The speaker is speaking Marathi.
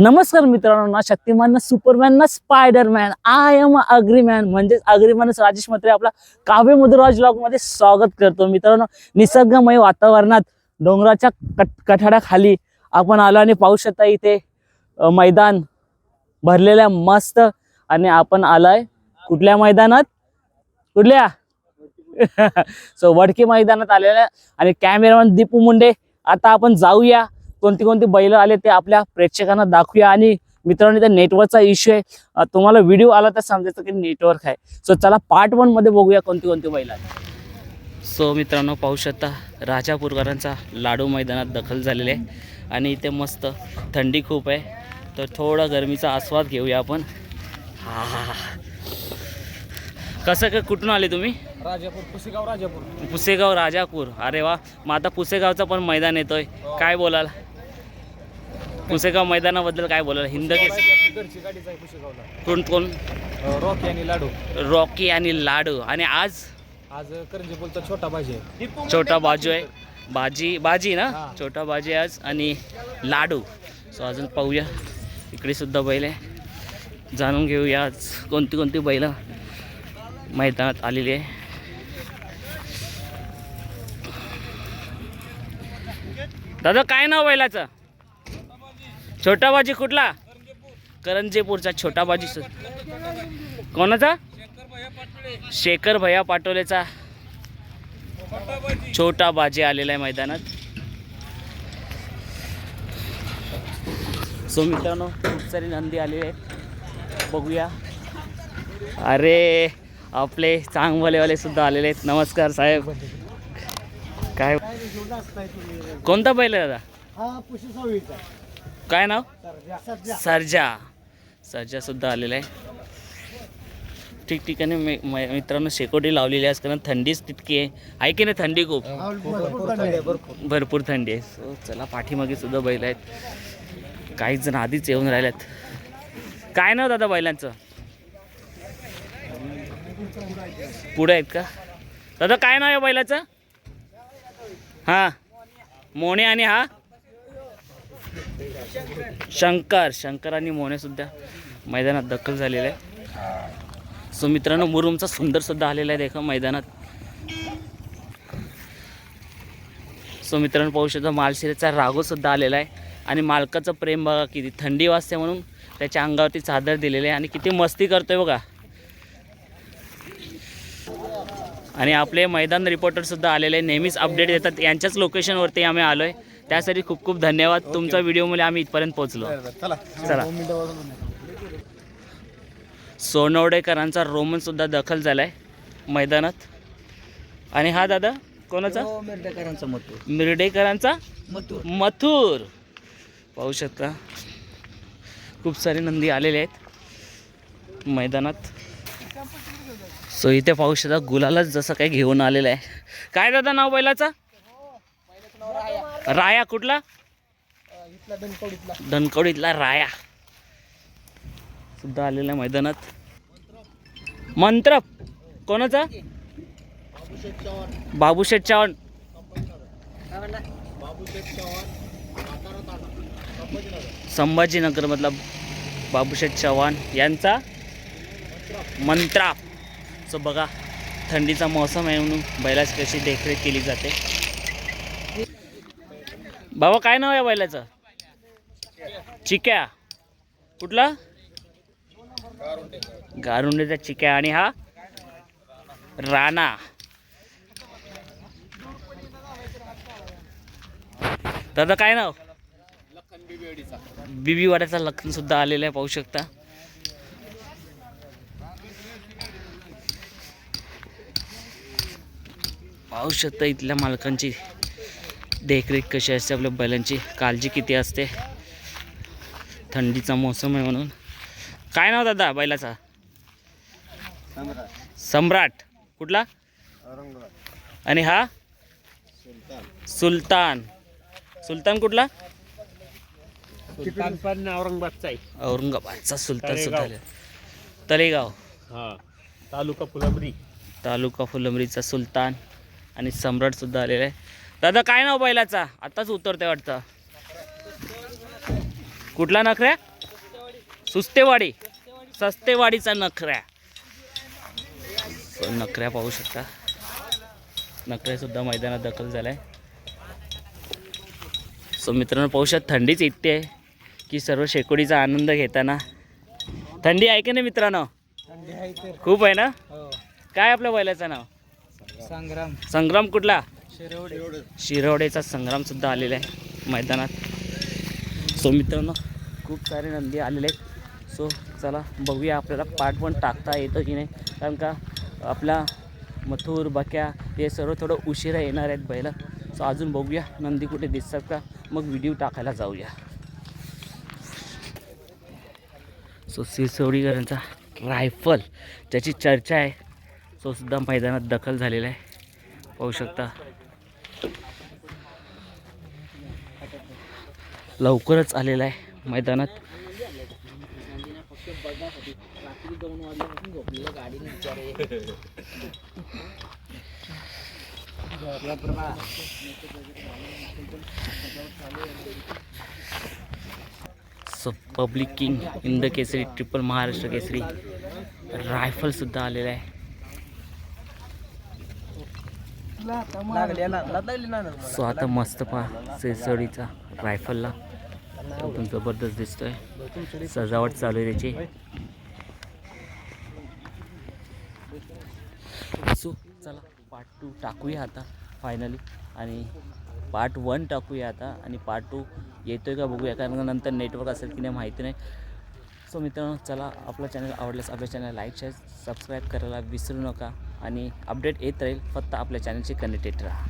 नमस्कार मित्रांनो ना शक्तिमान ना सुपरमॅन ना स्पायडरमॅन. आय एम अग्रीमॅन म्हणजेच अग्रीमॅनच राजेश मत्रे आपला काव्य मधुराज ब्लॉगमध्ये स्वागत करतो. मित्रांनो निसर्गमय वातावरणात डोंगराच्या कट कठाडाखाली आपण आलो आणि पाहू शकता इथे मैदान भरलेल्या मस्त. आणि आपण आलाय कुठल्या मैदानात? कुठल्या? सो वडकी मैदानात आलेल्या आणि कॅमेरामॅन दीपू मुंडे. आता आपण जाऊया. कोणती कोणती बैल आले ते आपल्या प्रेक्षकांना दाखवूया. आणि मित्रांनो त्या नेटवर्कचा इश्यू आहे. तुम्हाला व्हिडिओ आला तर समजायचं की नेटवर्क आहे. सो चला पार्ट वनमध्ये बघूया कोणती कोणती बैल आले. सो मित्रांनो पाहू शकता राजापूरकरांचा लाडू मैदानात दखल झालेली आहे. आणि इथे मस्त थंडी खूप आहे. तर थोडा गरमीचा आस्वाद घेऊया आपण. हा हा हा. कसं काय कुठून आले तुम्ही? राजापूर पुसेगाव राजापूर. पुसेगाव राजापूर. अरे वा. मग आता पुसेगावचं पण मैदान येतोय. काय बोलाल? पुसेगाव मैदानाबद्दल काय बोलाल? हिंद घरची गाडीच आहे पुसेगावला कोण कोण? रॉकी आणि लाडू. रॉकी आणि लाडू. आणि आज? आज करंजी बोलता छोटा भाजी आहे. छोटा बाजू आहे. बाजी बाजी ना? हा. छोटा बाजी आज आणि लाडू. सो अजून पाहूया. इकडे सुद्धा बैल आहे. जाणून घेऊया आज कोणती कोणती बैल मैदानात आलेली आहे. दादा काय नाव बैलाचं? छोटा बाजी कुठला? करंजेपूरचा छोटा बाजी कोणाचा? शेखर भैया पाटोलेचा. छोटा बाजी आलेला आहे मैदानात. सो मित्रांनो खूप सारी नंदी आलेली आहेत बघूया. अरे आपले चांगवलेवाले सुद्धा आलेले आहेत. नमस्कार साहेब. काय कोणता बैल दादा? हा काय नाव? सर्जा. सर्जा. सुद्धा आलेला आहे. ठिकठिकाणी मित्रांनो शेकोटी लावलेली आहे. कारण थंडीच तितकी आहे. आहे की नाही थंडी खूप? भरपूर थंडी आहे सो चला पाठीमागे सुद्धा बैल आहेत. काही जण आधीच येऊन राहिल्यात काय नाव दादा बैलांचं? पुढे आहेत का? दादा काय नाव आहे बैलाचं? हां. मोणे आणि हा? शंकर शंकर आणि मोने सुद्धा मैदानात दखल झालेले. आहे सो मित्रांनो मुरुमचा सुंदर सुद्धा आलेला आहे देखा मैदानात. सो मित्रांनो पाहू शकता मालशिरेचा रागो सुद्धा आलेला आहे. आणि मालकाचं प्रेम बघा किती थंडी वाजते म्हणून त्याच्या अंगावरती चादर दिलेली आहे. आणि किती मस्ती करतोय बघा. आणि आपले मैदान रिपोर्टर सुद्धा आलेले आहे. नेहमीच अपडेट देतात. यांच्याच लोकेशनवरती आम्ही आलो आहे त्यासाठी खूप खूप धन्यवाद. तुमच्या व्हिडिओमुळे आम्ही इथपर्यंत पोहोचलो. चला. सोनवडेकरांचा रोमन सुद्धा दखल झाला आहे मैदानात. आणि हा दादा कोणाचा? मिरडेकरांचा मत मिरडेकरांचा मथुर. पाहू शकता. खूप सारे नंदी आलेले आहेत मैदानात. सो इथे पाहू शकता गुलालाच जसं काही घेऊन आलेलं आहे. काय दादा नाव बैलाचा राया कुठला? इथला धनकवडीतला राया. सुद्धा आलेला मैदानात. मंत्र! कोणाचा? बाबूशेठ चव्हाण. संभाजीनगरमधला बाबूशेठ चव्हाण यांचा मंत्रा. सो बघा थंडीचा मौसम आहे म्हणून बैलाची कशी देखरेख केली जाते. बाबा काय नाव आहे बैलाचं? चिक्या. कुठला? गारुंडेचा चिक्या. आणि हा? राणा. दादा काय नाव? बीबीवाड्याचा लखन सुद्धा आलेला आहे पाहू शकता. पाहू शकता इथल्या मालकांची. देखरेख कशी असते आपल्या बैलांची? काळजी किती असते? थंडीचा मोसम आहे म्हणून. काय नाव दादा बैलाचा? सम्राट. कुठला? आणि हा? सुलतान. सुलतान कुठला? पण औरंगाबादचा आहे. औरंगाबादचा सुलतान सुद्धा. तलेगाव हा. तालुका फुलंब्री. तालुका फुलंब्रीचा सुलतान आणि सम्राट सुद्धा आलेला आहे. दादा काय नाव बैलाचा? आताच उतरते वाटतं. कुठला नखऱ्या? सुस्तेवाडी. सस्तेवाडीचा नखऱ्या. नखऱ्या पाहू शकता. नखऱ्या सुद्धा मैदानात दखल झालाय. सो मित्रांनो पाहू शकता थंडीच इतकी आहे की सर्व शेकोडीचा आनंद घेताना. थंडी आहे की नाही मित्रांनो? खूप आहे ना? हो. काय आपल्या बैलाचं नाव? संग्राम. संग्राम कुठला? शिरवडेचा संग्राम सुद्धा आलेला आहे मैदानात. सो मित्रांनो खूप सारे नंदी आलेले आहेत. सो चला बघूया आपल्याला पाठ पण टाकता येतं की नाही. कारण का आपला मथुर बक्या हे सर्व थोडं उशिरा येणार आहेत बैल. सो अजून बघूया नंदी कुठे दिसतात का. मग व्हिडिओ टाकायला जाऊया. सो सिरसवडीकरांचा रायफल ज्याची चर्चा आहे तो सुद्धा मैदानात दखल झालेला आहे. पाहू शकता. लवकरच आलेला आहे मैदानात. So public king in the Kesari triple Maharashtra Kesari rifle सुद्धा आलेला आहे. सो आता मस्त पहा सेसडीचा रायफलला एकदम जबरदस्त दिसतोय. सजावट चालू आहे त्याची. सो चला पार्ट टू टाकूया आता फायनली आणि पार्ट वन टाकूया आता. आणि पार्ट टू येतोय का बघूया. कारण का नंतर नेटवर्क असेल की नाही माहिती नाही. सो मित्रांनो चला आपलं चॅनल आवडल्यास आपल्या चॅनल लाईक शेअर सबस्क्राईब करायला विसरू नका. आणि अपडेट येत राहील. फक्त आपल्या चॅनलशी कनेक्टेड राहा.